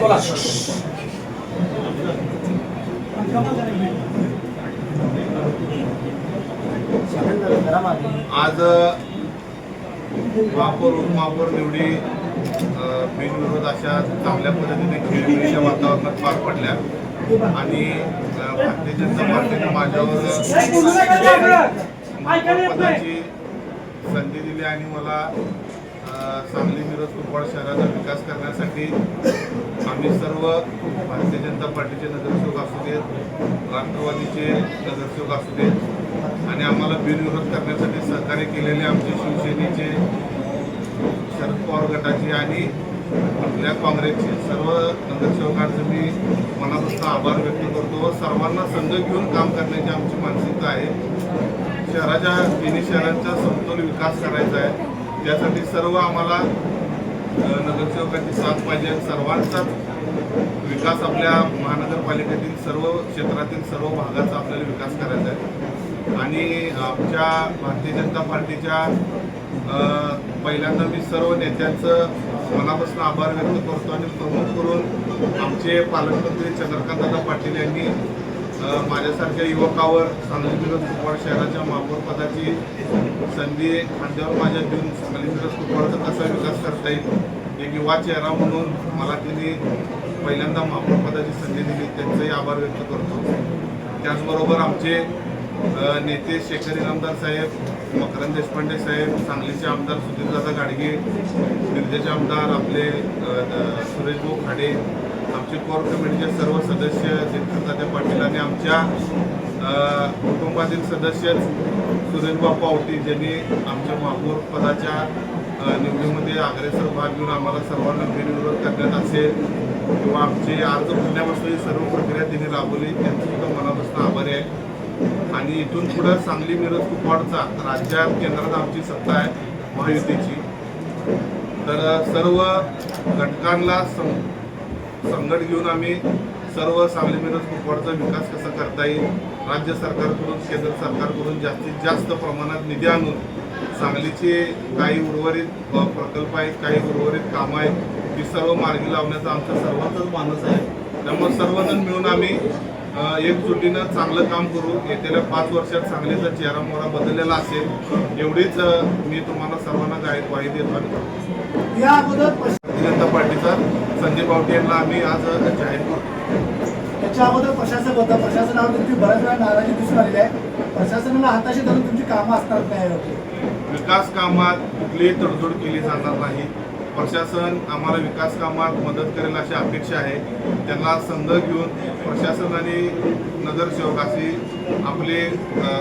बोला आज वापर उपवापर निवडी बिनविरोध अशा चांगल्या पद्धतीने खेळीच्या वातावरणात पार पडल्या. आणि भारतीय जनता पार्टीने माझ्यावर पदाची संधी दिली आणि मला सांगली मिरज कुपवाड शहराचा विकास करण्यासाठी आम्ही सर्व भारतीय जनता पार्टीचे नगरसेवक असू देत राष्ट्रवादीचे नगरसेवक असू देत आणि आम्हाला बिनविरोध करण्यासाठी सहकार्य केलेले आमचे शिवसेनेचे शरद पवार गटाचे आणि आपल्या काँग्रेसचे सर्व नगरसेवकांचं मी मनापासून आभार व्यक्त करतो. व सर्वांना संघ घेऊन काम करण्याची आमची मानसिकता आहे. शहराच्या तिन्ही शहरांचा समतोल विकास करायचा आहे. त्यासाठी सर्व आम्हाला नगरसेवकाची नगरसेवकांची साथ पाहिजे. सर्वांचाच विकास आपल्या महानगरपालिकेतील सर्व क्षेत्रातील सर्व भागाचा आपल्याला विकास करायचा आहे. आणि आमच्या भारतीय जनता पार्टीच्या पहिल्यांदा मी सर्व नेत्यांचं मनापासून आभार व्यक्त करतो आणि प्रमुख करून आमचे पालकमंत्री चंद्रकांतदादा पाटील यांनी माझ्यासारख्या युवकावर सांगली मिरज कुपवाड शहराच्या महापौर पदाची संधी खांद्यावर माझ्या देऊन सांगली मिरज कुपवाडचा कसा विकास करता येईल? एक युवा चेहरा म्हणून मला त्यांनी पहिल्यांदा महापौर पदाची संधी दिली त्यांचंही आभार व्यक्त करतो. त्याचबरोबर आमचे नेते शेखरी इनामदार साहेब मकरंद देशपांडे साहेब सांगलीचे आमदार सुधीरदादा गाडगे मिरजेचे आमदार आपले सुरेशभाऊ खाडे आमचे कोर कमिटीचे सर्व सदस्य दिनकरदादा पाटील आणि आमच्या कुटुंबातील सदस्य सुरेशबाबू पावटी ज्यांनी आमच्या महापौर पदाच्या निवडीमध्ये अग्रेसर भाग घेऊन आम्हाला सर्वांना बिनविरोध करण्यात असेल किंवा आमचे अर्ज भरण्यापासून सर्व प्रक्रिया त्यांनी राबवली त्यांचं सुद्धा मनापासून आभारी आहे. आणि इथून पुढं सांगली मिरज कुपवाडचा राज्यात केंद्रात आमची सत्ता आहे महायुतीची. तर सर्व घटकांना सं संघट घेऊन आम्ही सर्व सांगली मिरज कुपवाडचा विकास कसा करता येईल? राज्य सरकारकडून केंद्र सरकारकडून जास्तीत जास्त प्रमाणात निधी आणून सांगलीचे काही उर्वरित प्रकल्प आहेत काही उर्वरित कामं आहेत ती सर्व मार्गी लावण्याचा आमचा सर्वांचाच मानस आहे. त्यामुळे सर्वजण मिळून आम्ही एकजुटीनं चांगलं काम करू. येत्या पाच वर्षात सांगलीचा चेहरा मोहरा बदललेला असेल एवढीच मी तुम्हाला सर्वांना गाय ग्वाही देतो जनता पार्टीचा संजय बावटे यांना आम्ही आज जाहीर करतो. याच्या अगोदर प्रशासक होता. प्रशासनावर तुमची बऱ्याच वेळा नाराजी दिसून आलेली आहे. प्रशासनाला हाताशी धरून तुमची कामं असणार नाही. विकास कामात कुठलीही तडजोड केली जाणार नाही. प्रशासन आम्हाला विकास कामात मदत करेल अशी अपेक्षा आहे. त्यांना संध घेऊन प्रशासन आणि नगरसेवकाशी आपले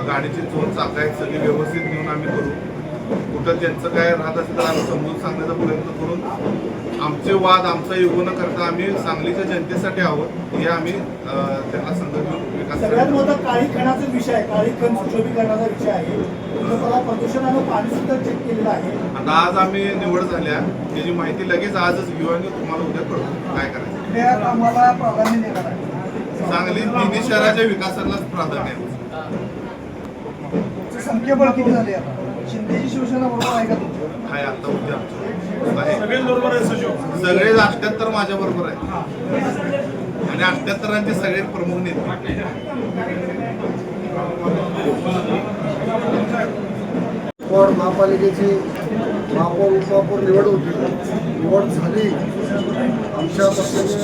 गाडीची चोर चाक आहेत सगळी व्यवस्थित घेऊन आम्ही करू. कुठं त्यांचं काय राहत असेल तर आम्ही समजून सांगण्याचा प्रयत्न करून आमचे वाद आमचा युगो न करता आम्ही सांगलीच्या जनतेसाठी आहोत हे आम्ही त्यांना घेऊन विकास सगळ्यात. मोठा काळी खणाचा विषय आहे. काळी खण सुशोभीकरणाचा विषय आहे. प्रदूषणानं पाणी सुद्धा चेक केलेलं आहे. आता आज आम्ही निवड झाल्या. त्याची माहिती लगेच आजच घेऊ आणि तुम्हाला उद्या कळू काय करायचं? आम्हाला प्राधान्य देणार आहे. सांगली तिन्ही शहराच्या विकासालाच प्राधान्य आहे. संख्याबळ किती झाले आता. शिंदेची शिवसेना बरोबर आहे का तुमचं? हाय आता उद्या आमचं आहे. सगळेच बरोबर आहे सचिव. सगळे अठ्याहत्तर माझ्या बरोबर आहे. आणि अठ्याहत्तरांचे सगळे प्रमुख नेते. वॉर्ड महापालिकेची महापौर उपमहापौर निवड होती निवड झाली. आमच्या पक्षाचे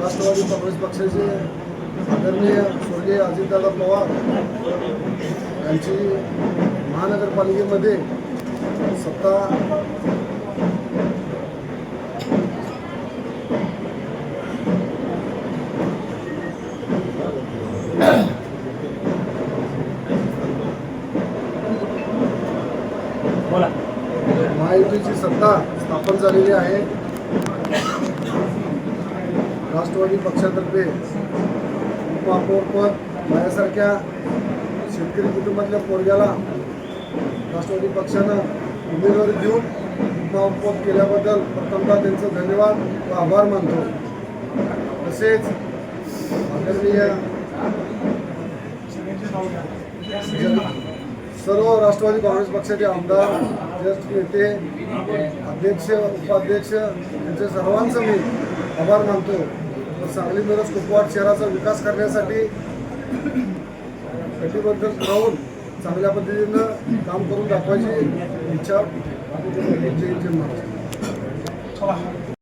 राष्ट्रवादी काँग्रेस पक्षाचे आदरणीय स्वर्गीय अजितदादा पवार यांची महानगरपालिकेमध्ये सत्ता महायुतीची सत्ता स्थापन झालेली आहे. राष्ट्रवादी पक्षातर्फे उपमहापौर पद माझ्यासारख्या शेतकरी कुटुंबातल्या पोरग्याला राष्ट्रवादी पक्षानं उमेदवारी देऊन उपमहापौर केल्याबद्दल प्रथमतः त्यांचं धन्यवाद व आभार मानतो. तसेच आदरणीय सर्व राष्ट्रवादी काँग्रेस पक्षाचे आमदार ज्येष्ठ नेते अध्यक्ष उपाध्यक्ष यांचे सर्वांचं मी आभार मानतो. सांगली मिरज कुपवाड शहराचा विकास करण्यासाठी कटिबद्ध राहून चांगल्या पद्धतीनं काम करून दाखवायची इच्छा जय जय महाराष्ट्र